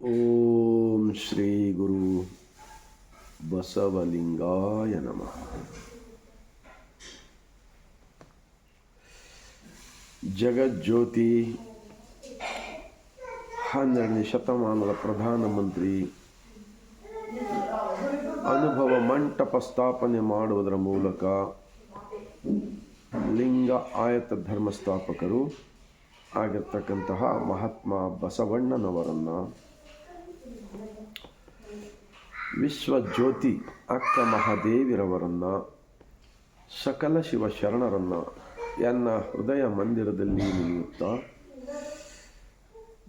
ಓಂ ಶ್ರೀ ಗುರು ಬಸವಲಿಂಗಾಯ ನಮಃ. ಜಗಜ್ಯೋತಿ ಹನ್ನೆರಡನೇ ಶತಮಾನದ ಪ್ರಧಾನಮಂತ್ರಿ ಅನುಭವ ಮಂಟಪ ಸ್ಥಾಪನೆ ಮಾಡುವುದರ ಮೂಲಕ ಲಿಂಗ ಆಯತ ಧರ್ಮ ಸ್ಥಾಪಕರು ಆಗಿರ್ತಕ್ಕಂತಹ ಮಹಾತ್ಮ ಬಸವಣ್ಣನವರನ್ನು ವಿಶ್ವಜ್ಯೋತಿ ಅಕ್ಕ ಮಹಾದೇವಿರವರನ್ನು, ಸಕಲ ಶಿವ ಶರಣರನ್ನು ಎನ್ನ ಹೃದಯ ಮಂದಿರದಲ್ಲಿ ನಿಲ್ಲುತ್ತಾ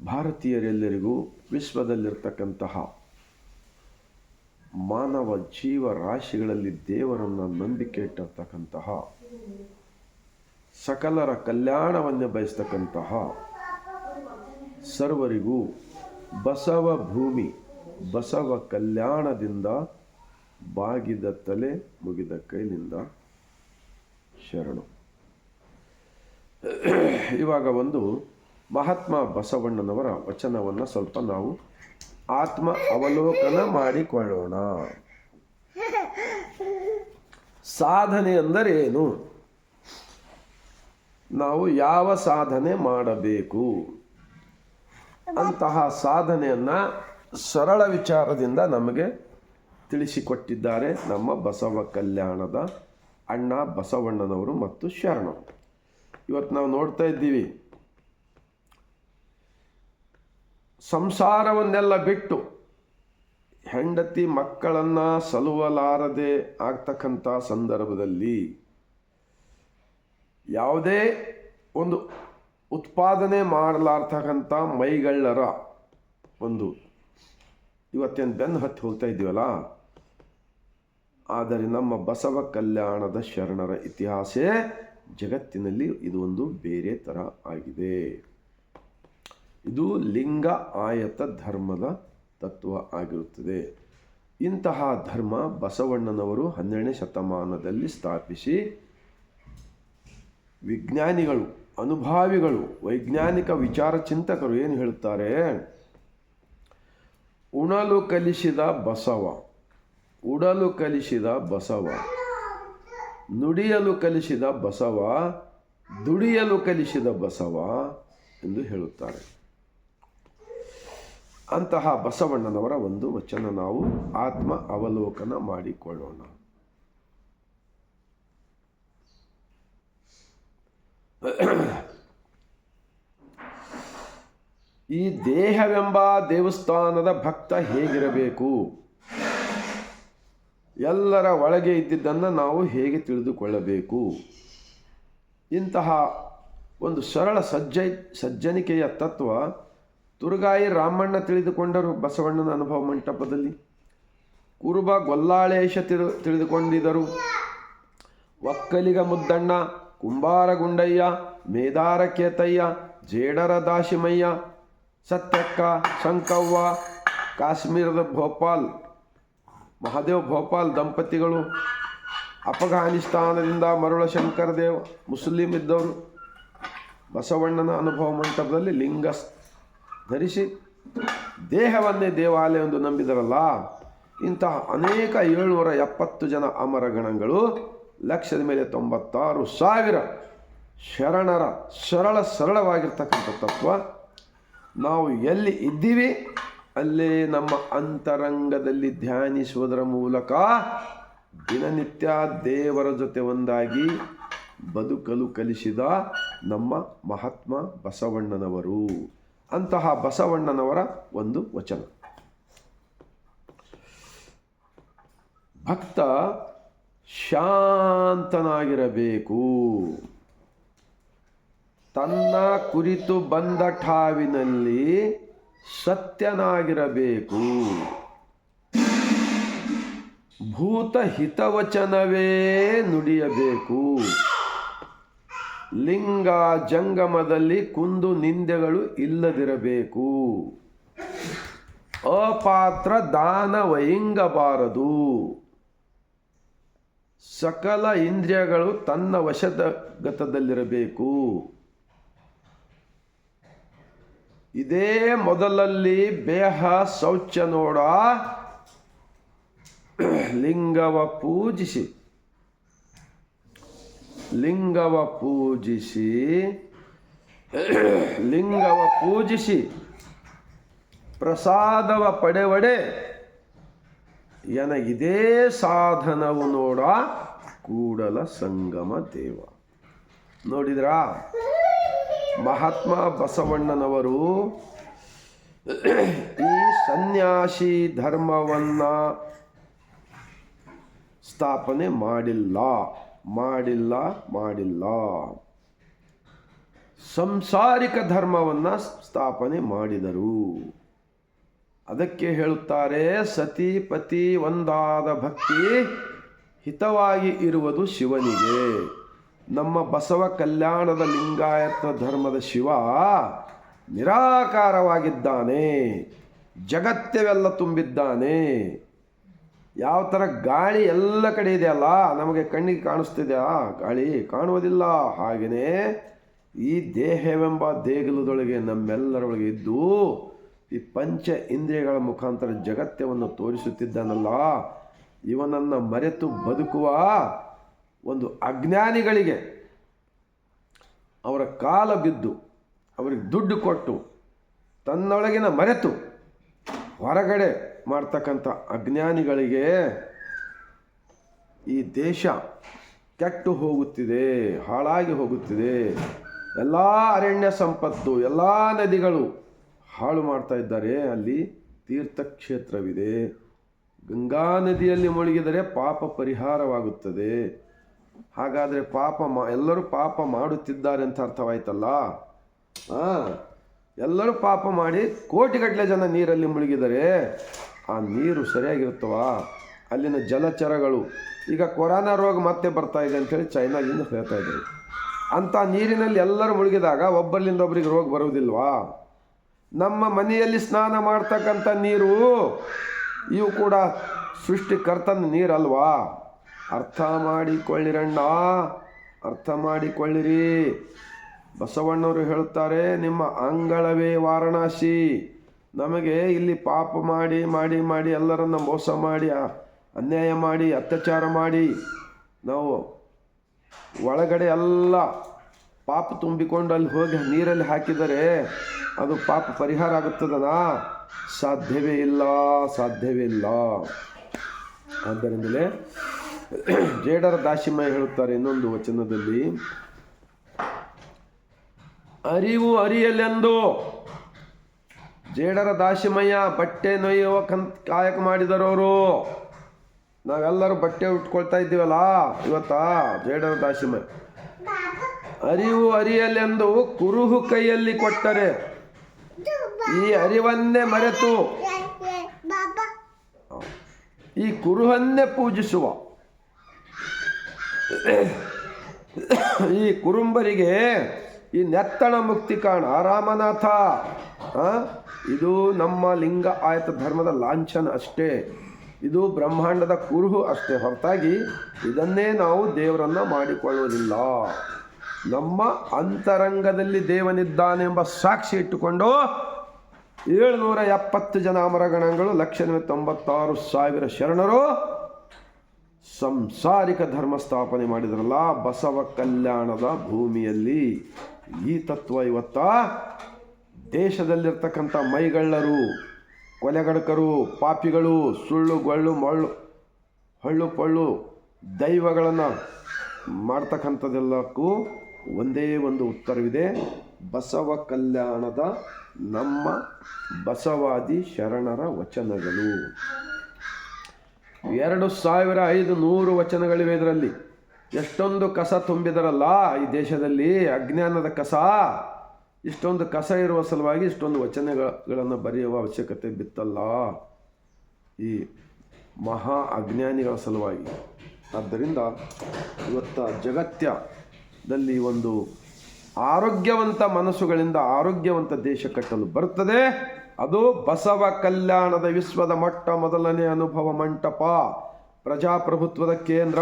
ಭಾರತೀಯರೆಲ್ಲರಿಗೂ ವಿಶ್ವದಲ್ಲಿರ್ತಕ್ಕಂತಹ ಮಾನವ ಜೀವ ರಾಶಿಗಳಲ್ಲಿ ದೇವರನ್ನು ನಂಬಿಕೆ ಇಟ್ಟಿರ್ತಕ್ಕಂತಹ, ಸಕಲರ ಕಲ್ಯಾಣವನ್ನೇ ಬಯಸ್ತಕ್ಕಂತಹ ಸರ್ವರಿಗೂ ಬಸವ ಭೂಮಿ, ಬಸವ ಕಲ್ಯಾಣದಿಂದ ಬಾಗಿದ ತಲೆ ಮುಗಿದ ಕೈಲಿಂದ ಶರಣು. ಇವಾಗ ಒಂದು ಮಹಾತ್ಮ ಬಸವಣ್ಣನವರ ವಚನವನ್ನು ಸ್ವಲ್ಪ ನಾವು ಆತ್ಮ ಅವಲೋಕನ ಮಾಡಿಕೊಳ್ಳೋಣ. ಸಾಧನೆ ಅಂದರೆ ಏನು? ನಾವು ಯಾವ ಸಾಧನೆ ಮಾಡಬೇಕು? ಅಂತಹ ಸಾಧನೆಯನ್ನು ಸರಳ ವಿಚಾರದಿಂದ ನಮಗೆ ತಿಳಿಸಿಕೊಟ್ಟಿದ್ದಾರೆ ನಮ್ಮ ಬಸವ ಕಲ್ಯಾಣದ ಅಣ್ಣ ಬಸವಣ್ಣನವರು ಮತ್ತು ಶರಣರು ಇವತ್ತು ನಾವು ನೋಡ್ತಾ ಇದ್ದೀವಿ. ಸಂಸಾರವನ್ನೆಲ್ಲ ಬಿಟ್ಟು ಹೆಂಡತಿ ಮಕ್ಕಳನ್ನು ಸಲುವಲಾರದೆ ಆಗ್ತಕ್ಕಂಥ ಸಂದರ್ಭದಲ್ಲಿ ಯಾವುದೇ ಒಂದು ಉತ್ಪಾದನೆ ಮಾಡಲಾರ್ತಕ್ಕಂಥ ಮೈಗಳ್ಳರ ಒಂದು ಇವತ್ತೇನು ಬೆನ್ನು ಹತ್ತಿ ಹೋಗ್ತಾ ಇದ್ದೀವಲ್ಲ? ಆದರೆ ನಮ್ಮ ಬಸವ ಕಲ್ಯಾಣದ ಶರಣರ ಇತಿಹಾಸ ಜಗತ್ತಿನಲ್ಲಿ ಇದು ಒಂದು ಬೇರೆ ಥರ ಆಗಿದೆ. ಇದು ಲಿಂಗ ಆಯತ ಧರ್ಮದ ತತ್ವ ಆಗಿರುತ್ತದೆ. ಇಂತಹ ಧರ್ಮ ಬಸವಣ್ಣನವರು ಹನ್ನೆರಡನೇ ಶತಮಾನದಲ್ಲಿ ಸ್ಥಾಪಿಸಿ ವಿಜ್ಞಾನಿಗಳು ಅನುಭಾವಿಗಳು, ವೈಜ್ಞಾನಿಕ ವಿಚಾರ ಚಿಂತಕರು ಏನು ಹೇಳುತ್ತಾರೆ? ಉಣಲು ಕಲಿಸಿದ ಬಸವ, ಉಡಲು ಕಲಿಸಿದ ಬಸವ, ನುಡಿಯಲು ಕಲಿಸಿದ ಬಸವ, ದುಡಿಯಲು ಕಲಿಸಿದ ಬಸವ ಎಂದು ಹೇಳುತ್ತಾರೆ. ಅಂತಹ ಬಸವಣ್ಣನವರ ಒಂದು ವಚನ ನಾವು ಆತ್ಮ ಅವಲೋಕನ ಮಾಡಿಕೊಳ್ಳೋಣ. ಈ ದೇಹವೆಂಬ ದೇವಸ್ಥಾನದ ಭಕ್ತ ಹೇಗಿರಬೇಕು? ಎಲ್ಲರ ಒಳಗೆ ಇದ್ದಿದ್ದನ್ನು ನಾವು ಹೇಗೆ ತಿಳಿದುಕೊಳ್ಳಬೇಕು? ಇಂತಹ ಒಂದು ಸರಳ ಸಜ್ಜ, ಸಜ್ಜನಿಕೆಯ ತತ್ವ ತುರುಗಾಯಿ ರಾಮಣ್ಣ ತಿಳಿದುಕೊಂಡರು ಬಸವಣ್ಣನ ಅನುಭವ ಮಂಟಪದಲ್ಲಿ. ಕುರುಬ ಗೊಲ್ಲಾಳೇಶ ತಿಳು ತಿಳಿದುಕೊಂಡಿದ್ದರು. ಒಕ್ಕಲಿಗ ಮುದ್ದಣ್ಣ ಕುಂಬಾರ ಗುಂಡಯ್ಯ ಮೇದಾರ ಕೇತಯ್ಯ ಜೇಡರ ದಾಶಿಮಯ್ಯ ಸತ್ಯಕ್ಕ ಶಂಕವ್ವ, ಕಾಶ್ಮೀರದ ಭೋಪಾಲ್, ಮಹಾದೇವ್ ಭೋಪಾಲ್ ದಂಪತಿಗಳು, ಅಫ್ಘಾನಿಸ್ತಾನದಿಂದ ಮರುಳ ಶಂಕರದೇವ್, ಮುಸ್ಲಿಂ ಇದ್ದವರು. ಬಸವಣ್ಣನ ಅನುಭವ ಮಂಟಪದಲ್ಲಿ ಲಿಂಗ ಧರಿಸಿ ದೇಹವನ್ನೇ ದೇವಾಲಯ ಎಂದು ನಂಬಿದರಲ್ಲ. ಇಂತಹ ಅನೇಕ ಏಳ್ನೂರ ಎಪ್ಪತ್ತು ಜನ ಅಮರ ಗಣಗಳು ಲಕ್ಷದ ಮೇಲೆ ತೊಂಬತ್ತಾರು ಸಾವಿರ ಶರಣರ ಸರಳ ಸರಳವಾಗಿರ್ತಕ್ಕಂಥ ತತ್ವ. ನಾವು ಎಲ್ಲಿ ಇದ್ದೀವಿ, ಅಲ್ಲೇ ನಮ್ಮ ಅಂತರಂಗದಲ್ಲಿ ಧ್ಯಾನಿಸುವುದರ ಮೂಲಕ ದಿನನಿತ್ಯ ದೇವರ ಜೊತೆ ಒಂದಾಗಿ ಬದುಕಲು ಕಲಿಸಿದ ನಮ್ಮ ಮಹಾತ್ಮ ಬಸವಣ್ಣನವರು. ಅಂತಹ ಬಸವಣ್ಣನವರ ಒಂದು ವಚನ. ಭಕ್ತ ಶಾಂತನಾಗಿರಬೇಕು. ತನ್ನ ಕುರಿತು ಬಂದ ಠಾವಿನಲ್ಲಿ ಸತ್ಯನಾಗಿರಬೇಕು. ಭೂತ ಹಿತವಚನವೇ ನುಡಿಯಬೇಕು. ಲಿಂಗ ಜಂಗಮದಲ್ಲಿ ಕುಂದು ನಿಂದೆಗಳು ಇಲ್ಲದಿರಬೇಕು. ಅಪಾತ್ರ ದಾನ ವಹಿಂಗಬಾರದು ಸಕಲ ಇಂದ್ರಿಯಗಳು ತನ್ನ ವಶದ ಗತದಲ್ಲಿರಬೇಕು ಇದೇ ಮೊದಲಲ್ಲಿ ಬೇಹ, ಶೌಚ ನೋಡ, ಲಿಂಗವ ಪೂಜಿಸಿ. ಲಿಂಗವ ಪೂಜಿಸಿ. ಲಿಂಗವ ಪೂಜಿಸಿ. ಪ್ರಸಾದವ ಪಡೆವಡೆ ಎನಗಿದೇ ಸಾಧನವು ನೋಡ ಕೂಡಲ ಸಂಗಮ ದೇವ. ನೋಡಿದ್ರಾ? ಮಹಾತ್ಮ ಬಸವಣ್ಣನವರು ಈ ಸನ್ಯಾಸಿ ಧರ್ಮವನ್ನ ಸ್ಥಾಪನೆ ಮಾಡಿಲ್ಲ. ಮಾಡಿಲ್ಲ ಮಾಡಿಲ್ಲ. ಸಂಸಾರಿಕ ಧರ್ಮವನ್ನ ಸ್ಥಾಪನೆ ಮಾಡಿದರು. ಅದಕ್ಕೆ ಹೇಳುತ್ತಾರೆ, ಸತಿ ಪತಿ ಒಂದಾದ ಭಕ್ತಿ ಹಿತವಾಗಿ ಇರುವುದು ಶಿವನಿಗೆ. ನಮ್ಮ ಬಸವ ಕಲ್ಯಾಣದ ಲಿಂಗಾಯತ ಧರ್ಮದ ಶಿವ ನಿರಾಕಾರವಾಗಿದ್ದಾನೆ. ಜಗತ್ತೆವೆಲ್ಲ ತುಂಬಿದ್ದಾನೆ. ಯಾವ ಥರ ಗಾಳಿ ಎಲ್ಲ ಕಡೆ ಇದೆಯಲ್ಲ ನಮಗೆ ಕಣ್ಣಿಗೆ ಕಾಣಿಸ್ತಿದೆಯಾ ಗಾಳಿ ಕಾಣುವುದಿಲ್ಲ. ಹಾಗೆಯೇ ಈ ದೇಹವೆಂಬ ದೇಗುಲದೊಳಗೆ ನಮ್ಮೆಲ್ಲರೊಳಗೆ ಇದ್ದು ಈ ಪಂಚ ಇಂದ್ರಿಯಗಳ ಮುಖಾಂತರ ಜಗತ್ತವನ್ನು ತೋರಿಸುತ್ತಿದ್ದಾನಲ್ಲ, ಇವನನ್ನು ಮರೆತು ಬದುಕುವ ಒಂದು ಅಜ್ಞಾನಿಗಳಿಗೆ ಅವರ ಕಾಲ ಬಿದ್ದು ಅವರಿಗೆ ದುಡ್ಡು ಕೊಟ್ಟು ತನ್ನೊಳಗಿನ ಮರೆತು ಹೊರಗಡೆ ಮಾಡ್ತಕ್ಕಂಥ ಅಜ್ಞಾನಿಗಳಿಗೆ ಈ ದೇಶ ಕೆಟ್ಟು ಹೋಗುತ್ತಿದೆ, ಹಾಳಾಗಿ ಹೋಗುತ್ತಿದೆ. ಎಲ್ಲ ಅರಣ್ಯ ಸಂಪತ್ತು, ಎಲ್ಲ ನದಿಗಳು ಹಾಳು ಮಾಡ್ತಾ ಇದ್ದಾರೆ. ಅಲ್ಲಿ ತೀರ್ಥಕ್ಷೇತ್ರವಿದೆ. ಗಂಗಾ ನದಿಯಲ್ಲಿ ಮುಳುಗಿದರೆ ಪಾಪ ಪರಿಹಾರವಾಗುತ್ತದೆ. ಹಾಗಾದರೆ ಪಾಪ ಮಾ, ಎಲ್ಲರೂ ಪಾಪ ಮಾಡುತ್ತಿದ್ದಾರೆ ಅಂತ ಅರ್ಥವಾಯ್ತಲ್ಲ? ಹಾಂ ಎಲ್ಲರೂ ಪಾಪ ಮಾಡಿ ಕೋಟಿಗಟ್ಟಲೆ ಜನ ನೀರಲ್ಲಿ ಮುಳುಗಿದರೆ ಆ ನೀರು ಸರಿಯಾಗಿರುತ್ತವ? ಅಲ್ಲಿನ ಜಲಚರಗಳು, ಈಗ ಕೊರೋನಾ ರೋಗ ಮತ್ತೆ ಬರ್ತಾ ಇದೆ ಅಂತೇಳಿ ಚೈನಾದಿಂದ ಹೇಳ್ತಾ ಇದ್ದಾರೆ. ಅಂಥ ನೀರಿನಲ್ಲಿ ಎಲ್ಲರೂ ಮುಳುಗಿದಾಗ ಒಬ್ಬರಿಂದ ಒಬ್ಬರಿಗೆ ರೋಗ ಬರುವುದಿಲ್ವಾ? ನಮ್ಮ ಮನೆಯಲ್ಲಿ ಸ್ನಾನ ಮಾಡ್ತಕ್ಕಂಥ ನೀರು, ಇವು ಕೂಡ ಸೃಷ್ಟಿಕರ್ತನ ನೀರಲ್ವಾ? ಅರ್ಥ ಮಾಡಿಕೊಳ್ಳಿರಣ್ಣ ಅರ್ಥ ಮಾಡಿಕೊಳ್ಳಿರಿ. ಬಸವಣ್ಣವರು ಹೇಳುತ್ತಾರೆ ನಿಮ್ಮ ಅಂಗಳವೇ ವಾರಣಾಸಿ. ನಮಗೆ ಇಲ್ಲಿ ಪಾಪ ಮಾಡಿ ಮಾಡಿ ಮಾಡಿ ಎಲ್ಲರನ್ನ ಮೋಸ ಮಾಡಿ ಅನ್ಯಾಯ ಮಾಡಿ, ಅತ್ಯಾಚಾರ ಮಾಡಿ ನಾವು ಒಳಗಡೆ ಎಲ್ಲ ಪಾಪ ತುಂಬಿಕೊಂಡು ಅಲ್ಲಿ ಹೋಗಿ ನೀರಲ್ಲಿ ಹಾಕಿದರೆ ಅದು ಪಾಪ ಪರಿಹಾರ ಆಗುತ್ತದನಾ ಸಾಧ್ಯವೇ ಇಲ್ಲ ಸಾಧ್ಯವೇ ಇಲ್ಲ. ಆದ್ದರಿಂದಲೇ ಜೇಡರ ದಾಶಿಮಯ ಹೇಳುತ್ತಾರೆ ಇನ್ನೊಂದು ವಚನದಲ್ಲಿ. ಅರಿವು ಅರಿಯಲೆಂದು. ಜೇಡರ ದಾಶಿಮಯ್ಯ ಬಟ್ಟೆ ನೊಯ್ಯುವ ಕಂತ್ ಕಾಯಕ ಮಾಡಿದರವರು ನಾವೆಲ್ಲರೂ ಬಟ್ಟೆ ಉಟ್ಕೊಳ್ತಾ ಇದ್ದೀವಲ್ಲ, ಇವತ್ತ? ಜೇಡರ ದಾಸಿಮಯ್ಯ ಅರಿವು ಅರಿಯಲೆಂದು ಕುರುಹು ಕೈಯಲ್ಲಿ ಕೊಟ್ಟರೆ ಈ ಅರಿವನ್ನೇ ಮರೆತು ಈ ಕುರುಹನ್ನೇ ಪೂಜಿಸುವ. ಈ ಕುರುಂಬರಿಗೆ ಈ ನೆತ್ತಣ ಮುಕ್ತಿ ಕಾಣ. ರಾಮನಾಥ ಇದು ನಮ್ಮ ಲಿಂಗ ಆಯತ ಧರ್ಮದ ಲಾಂಛನ ಅಷ್ಟೇ. ಇದು ಬ್ರಹ್ಮಾಂಡದ ಕುರುಹು ಅಷ್ಟೇ. ಹೊರತಾಗಿ ಇದನ್ನೇ ನಾವು ದೇವರನ್ನ ಮಾಡಿಕೊಳ್ಳುವುದಿಲ್ಲ. ನಮ್ಮ ಅಂತರಂಗದಲ್ಲಿ ದೇವನಿದ್ದಾನೆಂಬ ಸಾಕ್ಷಿ ಇಟ್ಟುಕೊಂಡು ಏಳುನೂರ ಎಪ್ಪತ್ತು ಜನ ಅಮರಗಣಗಳು ಲಕ್ಷ ತೊಂಬತ್ತಾರು ಸಾವಿರ ಶರಣರು ಸಂಸಾರಿಕ ಧರ್ಮ ಸ್ಥಾಪನೆ ಮಾಡಿದ್ರಲ್ಲ ಬಸವ ಕಲ್ಯಾಣದ ಭೂಮಿಯಲ್ಲಿ. ಈ ತತ್ವ ಇವತ್ತ ದೇಶದಲ್ಲಿರ್ತಕ್ಕಂಥ ಮೈಗಳ್ಳರು, ಕೊಲೆಗಡಕರು, ಪಾಪಿಗಳು, ಸುಳ್ಳು, ಗೊಳ್ಳು, ಮಳ್ಳು, ಹಳ್ಳು ಪಳ್ಳು ದೈವಗಳನ್ನು ಮಾಡ್ತಕ್ಕಂಥದ್ದೆಲ್ಲಕ್ಕೂ ಒಂದೇ ಒಂದು ಉತ್ತರವಿದೆ, ಬಸವ ಕಲ್ಯಾಣದ ನಮ್ಮ ಬಸವಾದಿ ಶರಣರ ವಚನಗಳು. ಎರಡು ಸಾವಿರ ಐದು ನೂರು ವಚನಗಳಿವೆ ಇದರಲ್ಲಿ. ಎಷ್ಟೊಂದು ಕಸ ತುಂಬಿದರಲ್ಲ ಈ ದೇಶದಲ್ಲಿ, ಅಜ್ಞಾನದ ಕಸ. ಇಷ್ಟೊಂದು ಕಸ ಇರುವ ಸಲುವಾಗಿ ಇಷ್ಟೊಂದು ವಚನಗಳನ್ನು ಬರೆಯುವ ಅವಶ್ಯಕತೆ ಬಿತ್ತಲ್ಲ. ಈ ಮಹಾ ಅಜ್ಞಾನಿಗಳ ಸಲುವಾಗಿ. ಆದ್ದರಿಂದ ಇವತ್ತ ಜಗತ್ಯದಲ್ಲಿ ಒಂದು ಆರೋಗ್ಯವಂತ ಮನಸ್ಸುಗಳಿಂದ ಆರೋಗ್ಯವಂತ ದೇಶ ಕಟ್ಟಲು ಬರ್ತದೆ. ಅದು ಬಸವ ಕಲ್ಯಾಣದ ವಿಶ್ವದ ಮೊಟ್ಟ ಮೊದಲನೇ ಅನುಭವ ಮಂಟಪ, ಪ್ರಜಾಪ್ರಭುತ್ವದ ಕೇಂದ್ರ,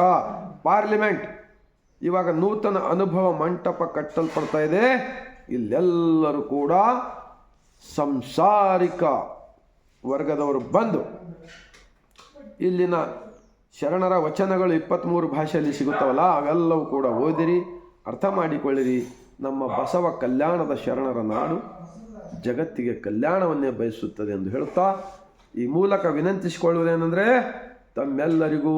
ಪಾರ್ಲಿಮೆಂಟ್. ಇವಾಗ ನೂತನ ಅನುಭವ ಮಂಟಪ ಕಟ್ಟಲ್ಪಡ್ತಾ ಇದೆ. ಇಲ್ಲೆಲ್ಲರೂ ಕೂಡ ಸಂಸಾರಿಕ ವರ್ಗದವರು ಬಂದು ಇಲ್ಲಿನ ಶರಣರ ವಚನಗಳು ಇಪ್ಪತ್ತ್ಮೂರು ಭಾಷೆಯಲ್ಲಿ ಸಿಗುತ್ತವಲ್ಲ, ಅವೆಲ್ಲವೂ ಕೂಡ ಓದಿರಿ. ಅರ್ಥ ಮಾಡಿಕೊಳ್ಳಿರಿ. ನಮ್ಮ ಬಸವ ಕಲ್ಯಾಣದ ಶರಣರ ನಾಡು ಜಗತ್ತಿಗೆ ಕಲ್ಯಾಣವನ್ನೇ ಬಯಸುತ್ತದೆ ಎಂದು ಹೇಳುತ್ತಾ, ಈ ಮೂಲಕ ವಿನಂತಿಸಿಕೊಳ್ಳುವುದೇನೆಂದರೆ ತಮ್ಮೆಲ್ಲರಿಗೂ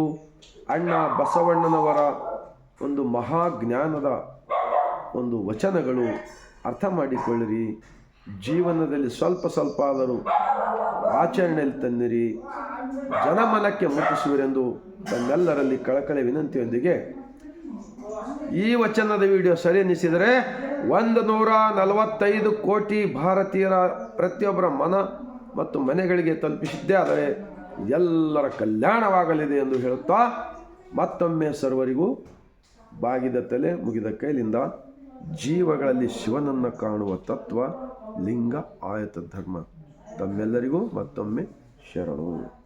ಅಣ್ಣ ಬಸವಣ್ಣನವರ ಒಂದು ಮಹಾಜ್ಞಾನದ ಒಂದು ವಚನಗಳು ಅರ್ಥ ಮಾಡಿಕೊಳ್ಳಿರಿ. ಜೀವನದಲ್ಲಿ ಸ್ವಲ್ಪ ಸ್ವಲ್ಪ ಆದರೂ ಆಚರಣೆಯಲ್ಲಿ ತನ್ನಿರಿ. ಜನಮನಕ್ಕೆ ಮುಟ್ಟಿಸುವರೆಂದು ತಮ್ಮೆಲ್ಲರಲ್ಲಿ ಕಳಕಳಿ ವಿನಂತಿಯೊಂದಿಗೆ ಈ ವಚನದ ವಿಡಿಯೋ ಸರಿ ಎನಿಸಿದರೆ ಒಂದು ನೂರ ನಲವತ್ತೈದು ಕೋಟಿ ಭಾರತೀಯರ ಪ್ರತಿಯೊಬ್ಬರ ಮನ ಮತ್ತು ಮನೆಗಳಿಗೆ ತಲುಪಿಸಿದ್ದೇ. ಆದರೆ ಎಲ್ಲರ ಕಲ್ಯಾಣವಾಗಲಿದೆ ಎಂದು ಹೇಳುತ್ತಾ ಮತ್ತೊಮ್ಮೆ ಸರ್ವರಿಗೂ ಬಾಗಿದ ತಲೆ ಮುಗಿದ ಕೈಲಿಂದ ಜೀವಗಳಲ್ಲಿ ಶಿವನನ್ನು ಕಾಣುವ ತತ್ವ ಲಿಂಗ, ಆಯತ, ಧರ್ಮ ತಮ್ಮೆಲ್ಲರಿಗೂ ಮತ್ತೊಮ್ಮೆ ಶರಣು.